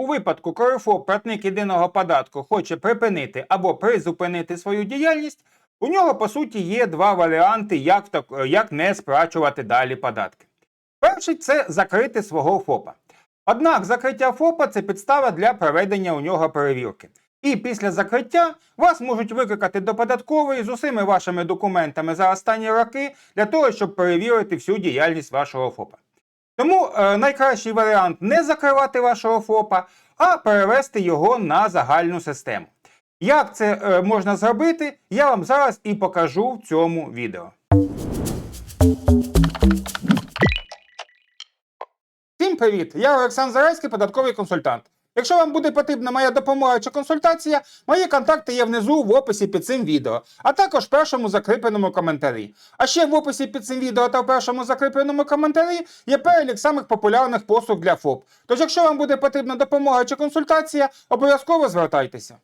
У випадку, ФОП платник єдиного податку хоче припинити або призупинити свою діяльність, у нього по суті є два варіанти, як, так- як не сплачувати далі податки. Перший це закрити свого ФОПа. Однак закриття ФОПа це підстава для проведення у нього перевірки. І після закриття вас можуть викликати до податкової з усіми вашими документами за останні роки для того, щоб перевірити всю діяльність вашого ФОПа. Тому е, найкращий варіант не закривати вашого ФОПа, а перевести його на загальну систему. Як це е, можна зробити, я вам зараз і покажу в цьому відео. Всім привіт! Я Олександр Зарайський, податковий консультант. Якщо вам буде потрібна моя допомога чи консультація, мої контакти є внизу в описі під цим відео, а також в першому закріпленому коментарі. А ще в описі під цим відео та в першому закріпленому коментарі є перелік самих популярних послуг для ФОП. Тож, якщо вам буде потрібна допомога чи консультація, обов'язково звертайтеся.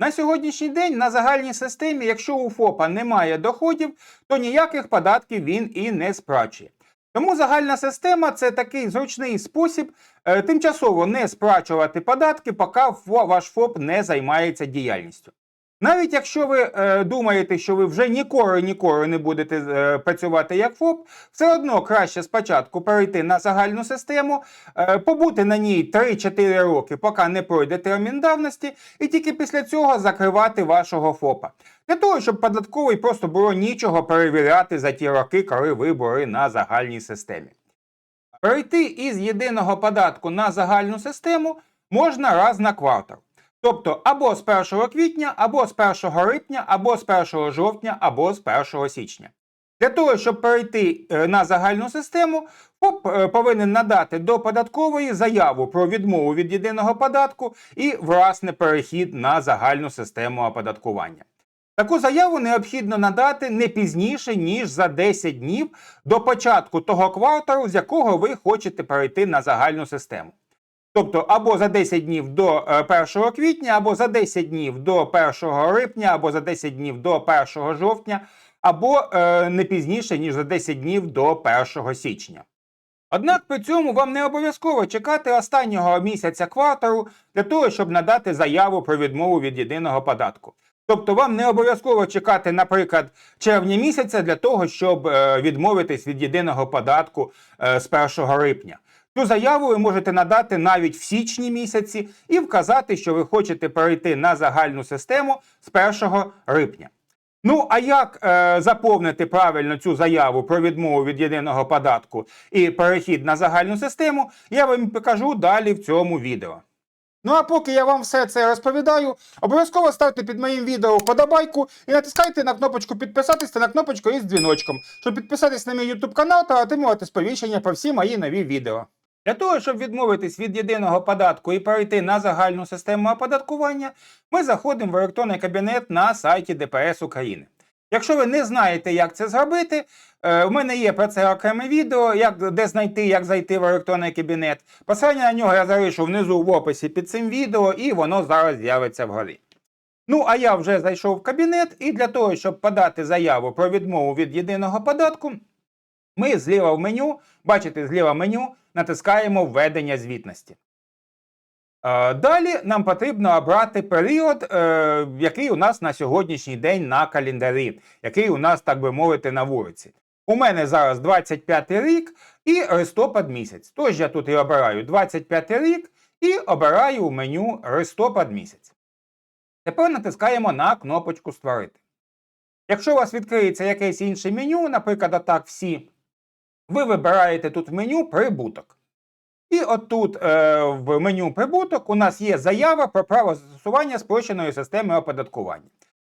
На сьогоднішній день на загальній системі, якщо у ФОПа немає доходів, то ніяких податків він і не сплачує. Тому загальна система це такий зручний спосіб е, тимчасово не сплачувати податки, поки ваш ФОП не займається діяльністю. Навіть якщо ви е, думаєте, що ви вже ніколи ніколи не будете е, працювати як ФОП, все одно краще спочатку перейти на загальну систему, е, побути на ній 3-4 роки, поки не пройде термін давності, і тільки після цього закривати вашого ФОПа. Для того, щоб податковий просто було нічого перевіряти за ті роки, коли ви були на загальній системі. Перейти із єдиного податку на загальну систему можна раз на квартал. Тобто або з 1 квітня, або з 1 липня, або з 1 жовтня, або з 1 січня. Для того, щоб перейти е, на загальну систему, ФОП е, повинен надати до податкової заяву про відмову від єдиного податку і власне перехід на загальну систему оподаткування. Таку заяву необхідно надати не пізніше, ніж за 10 днів до початку того кварталу, з якого ви хочете перейти на загальну систему. Тобто або за 10 днів до е, 1 квітня, або за 10 днів до 1 липня, або за 10 днів до 1 жовтня, або е, не пізніше, ніж за 10 днів до 1 січня. Однак при цьому вам не обов'язково чекати останнього місяця кварталу для того, щоб надати заяву про відмову від єдиного податку. Тобто вам не обов'язково чекати, наприклад, червня місяця для того, щоб е, відмовитись від єдиного податку е, з 1 липня. Цю заяву ви можете надати навіть в січні місяці і вказати, що ви хочете перейти на загальну систему з 1 липня. Ну, а як е, заповнити правильно цю заяву про відмову від єдиного податку і перехід на загальну систему, я вам покажу далі в цьому відео. Ну а поки я вам все це розповідаю, обов'язково ставте під моїм відео вподобайку і натискайте на кнопочку підписатись та на кнопочку із дзвіночком, щоб підписатись на мій YouTube канал та отримувати сповіщення про всі мої нові відео. Для того, щоб відмовитись від єдиного податку і перейти на загальну систему оподаткування, ми заходимо в електронний кабінет на сайті ДПС України. Якщо ви не знаєте, як це зробити, е, у мене є про це окреме відео, як, де знайти, як зайти в електронний кабінет. Посилання на нього я залишу внизу в описі під цим відео, і воно зараз з'явиться вгорі. Ну, а я вже зайшов в кабінет, і для того, щоб подати заяву про відмову від єдиного податку, ми зліва в меню, бачите, зліва меню, натискаємо введення звітності. Е, Далі нам потрібно обрати період, е, який у нас на сьогоднішній день на календарі, який у нас, так би мовити, на вулиці. У мене зараз 25 рік і листопад місяць. Тож я тут і обираю 25 рік і обираю у меню листопад місяць. Тепер натискаємо на кнопочку Створити. Якщо у вас відкриється якесь інше меню, наприклад, атак всі, ви вибираєте тут в меню прибуток. І отут е, в меню прибуток у нас є заява про право застосування спрощеної системи оподаткування.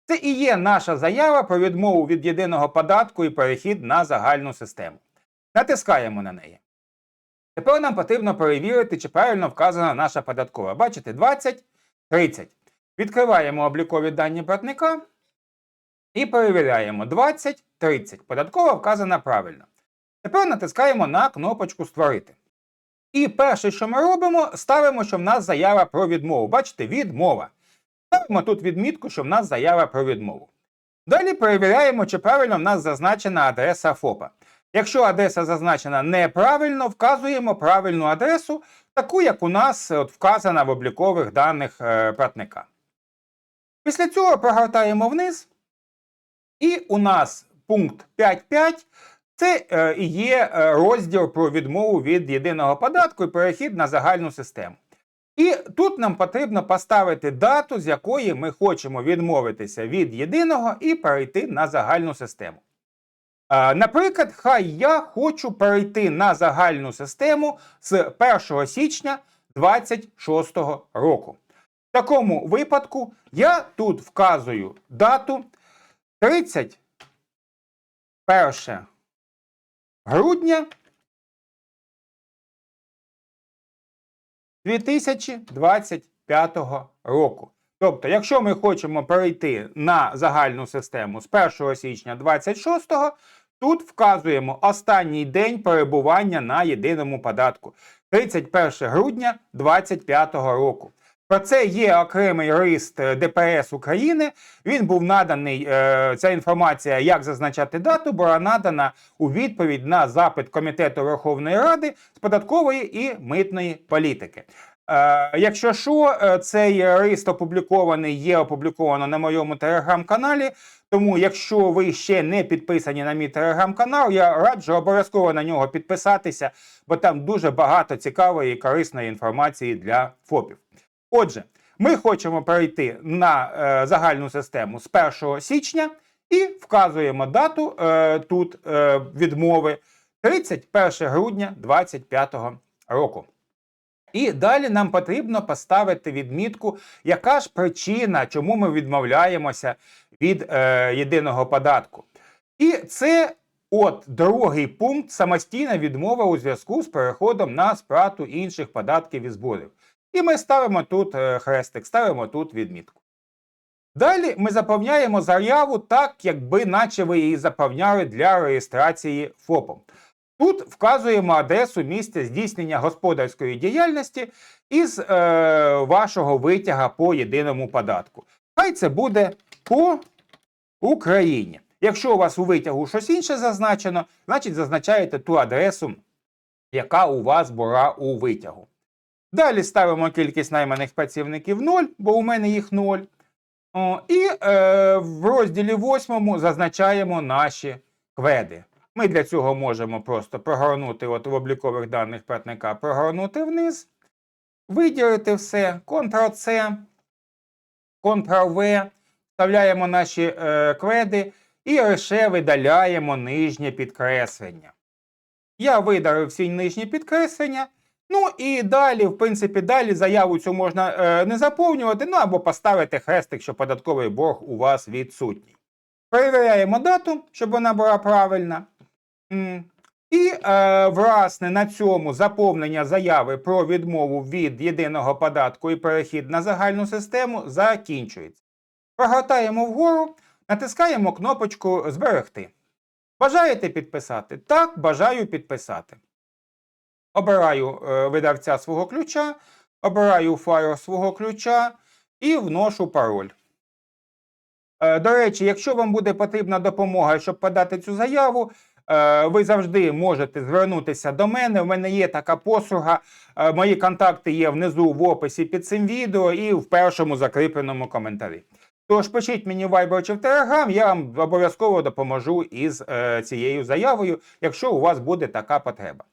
Це і є наша заява про відмову від єдиного податку і перехід на загальну систему. Натискаємо на неї. Тепер нам потрібно перевірити, чи правильно вказана наша податкова. Бачите, 20, 30. Відкриваємо облікові дані платника і перевіряємо 20, 30. Податкова вказана правильно. Тепер натискаємо на кнопочку Створити. І перше, що ми робимо, ставимо, що в нас заява про відмову. Бачите, відмова. Ставимо тут відмітку, що в нас заява про відмову. Далі перевіряємо, чи правильно в нас зазначена адреса ФОПа. Якщо адреса зазначена неправильно, вказуємо правильну адресу, таку, як у нас от, вказана в облікових даних е, платника. Після цього прогортаємо вниз, і у нас пункт 5.5 це е, і є е, розділ про відмову від єдиного податку і перехід на загальну систему. І тут нам потрібно поставити дату, з якої ми хочемо відмовитися від єдиного і перейти на загальну систему. Е, Наприклад, хай я хочу перейти на загальну систему з 1 січня 2026 року. В такому випадку я тут вказую дату 31 грудня 2025 року. Тобто, якщо ми хочемо перейти на загальну систему з 1 січня 26, тут вказуємо останній день перебування на єдиному податку 31 грудня 2025 року. Про це є окремий лист е, ДПС України. Він був наданий. е, Ця інформація, як зазначати дату, була надана у відповідь на запит Комітету Верховної Ради з податкової і митної політики. Е, Якщо що, цей лист опублікований, є опубліковано на моєму телеграм-каналі. Тому, якщо ви ще не підписані на мій телеграм-канал, я раджу обов'язково на нього підписатися, бо там дуже багато цікавої і корисної інформації для ФОПів. Отже, ми хочемо перейти на е, загальну систему з 1 січня і вказуємо дату е, тут е, відмови 31 грудня 2025 року. І далі нам потрібно поставити відмітку, яка ж причина, чому ми відмовляємося від е, єдиного податку. І це от другий пункт самостійна відмова у зв'язку з переходом на сплату інших податків і зборів. І ми ставимо тут е, хрестик, ставимо тут відмітку. Далі ми заповняємо заяву так, якби наче ви її заповняли для реєстрації ФОПом. Тут вказуємо адресу місця здійснення господарської діяльності із е, вашого витяга по єдиному податку. Хай це буде по Україні. Якщо у вас у витягу щось інше зазначено, значить зазначаєте ту адресу, яка у вас була у витягу. Далі ставимо кількість найманих працівників 0, бо у мене їх 0. О, і е, в розділі 8 зазначаємо наші кведи. Ми для цього можемо просто прогорнути от в облікових даних платника, прогорнути вниз, виділити все, Ctrl-C, Ctrl-V, вставляємо наші е, кведи і лише видаляємо нижнє підкреслення. Я видалив всі нижні підкреслення. Ну і далі, в принципі, далі заяву цю можна е, не заповнювати, ну або поставити хрестик, що податковий борг у вас відсутній. Перевіряємо дату, щоб вона була правильна. І, е, власне, на цьому заповнення заяви про відмову від єдиного податку і перехід на загальну систему закінчується. Прогортаємо вгору, натискаємо кнопочку Зберегти. Бажаєте підписати? Так, бажаю підписати. Обираю е, видавця свого ключа, обираю файл свого ключа і вношу пароль. Е, До речі, якщо вам буде потрібна допомога, щоб подати цю заяву, е, ви завжди можете звернутися до мене. У мене є така послуга. Мої контакти є внизу в описі під цим відео і в першому закріпленому коментарі. Тож пишіть мені в Viber чи в Telegram, я вам обов'язково допоможу із цією заявою, якщо у вас буде така потреба.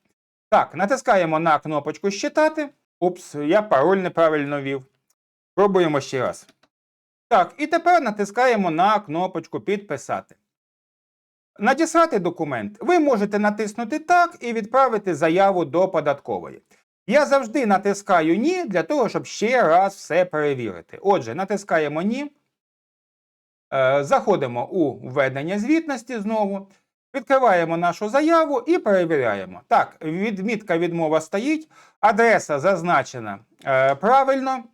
Так, натискаємо на кнопочку Щитати. Упс, я пароль неправильно ввів. Пробуємо ще раз. Так, і тепер натискаємо на кнопочку Підписати. Надіслати документ. Ви можете натиснути так і відправити заяву до податкової. Я завжди натискаю Ні для того, щоб ще раз все перевірити. Отже, натискаємо Ні. Е, Заходимо у введення звітності знову. Відкриваємо нашу заяву і перевіряємо. Так, відмітка відмова стоїть, адреса зазначена е, правильно.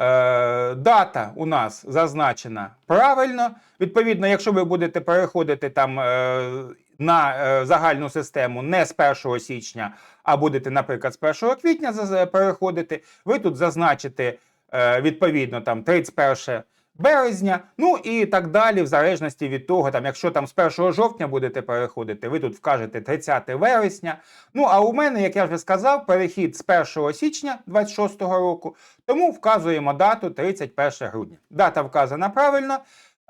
Е, дата у нас зазначена правильно. Відповідно, якщо ви будете переходити там е, на е, загальну систему не з 1 січня, а будете, наприклад, з 1 квітня переходити, ви тут зазначите е, відповідно там 31 березня, ну і так далі, в залежності від того, там, якщо там з 1 жовтня будете переходити, ви тут вкажете 30 вересня. Ну а у мене, як я вже сказав, перехід з 1 січня 26 року, тому вказуємо дату 31 грудня. Дата вказана правильно.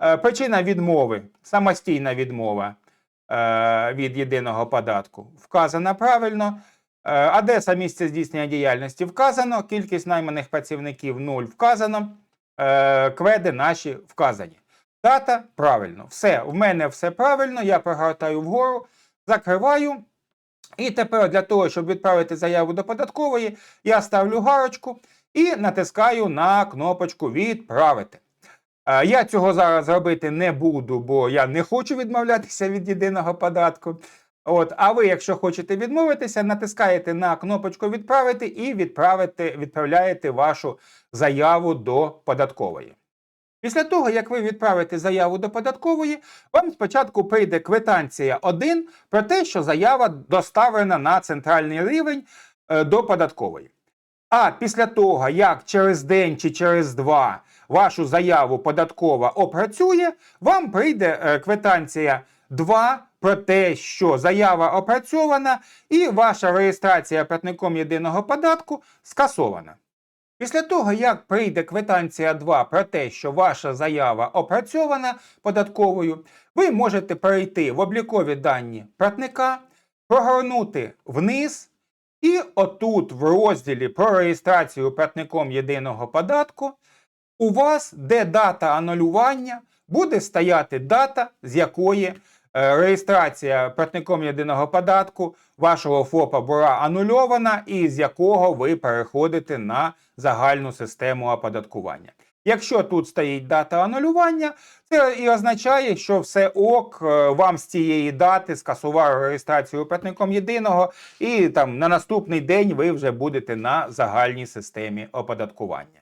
Е, Причина відмови, самостійна відмова е, від єдиного податку, вказана правильно. Е, Адреса місця здійснення діяльності вказано, кількість найманих працівників 0 вказано, е, кведи наші вказані. Дата правильно. Все, в мене все правильно, я прогортаю вгору, закриваю. І тепер для того, щоб відправити заяву до податкової, я ставлю гарочку і натискаю на кнопочку Відправити. Е, Я цього зараз робити не буду, бо я не хочу відмовлятися від єдиного податку. От, а ви, якщо хочете відмовитися, натискаєте на кнопочку Відправити і відправите, відправляєте вашу заяву до податкової. Після того, як ви відправите заяву до податкової, вам спочатку прийде квитанція 1 про те, що заява доставлена на центральний рівень е, до податкової. А після того, як через день чи через два вашу заяву податкова опрацює, вам прийде е, квитанція 2 про те, що заява опрацьована і ваша реєстрація платником єдиного податку скасована. Після того, як прийде квитанція 2 про те, що ваша заява опрацьована податковою, ви можете перейти в облікові дані платника, прогорнути вниз, і отут, в розділі про реєстрацію платником єдиного податку, у вас, де дата анулювання, буде стояти дата, з якої реєстрація платником єдиного податку вашого ФОПа була анульована, і з якого ви переходите на загальну систему оподаткування. Якщо тут стоїть дата анулювання, це і означає, що все ок, е, вам з цієї дати скасував реєстрацію платником єдиного, і там на наступний день ви вже будете на загальній системі оподаткування.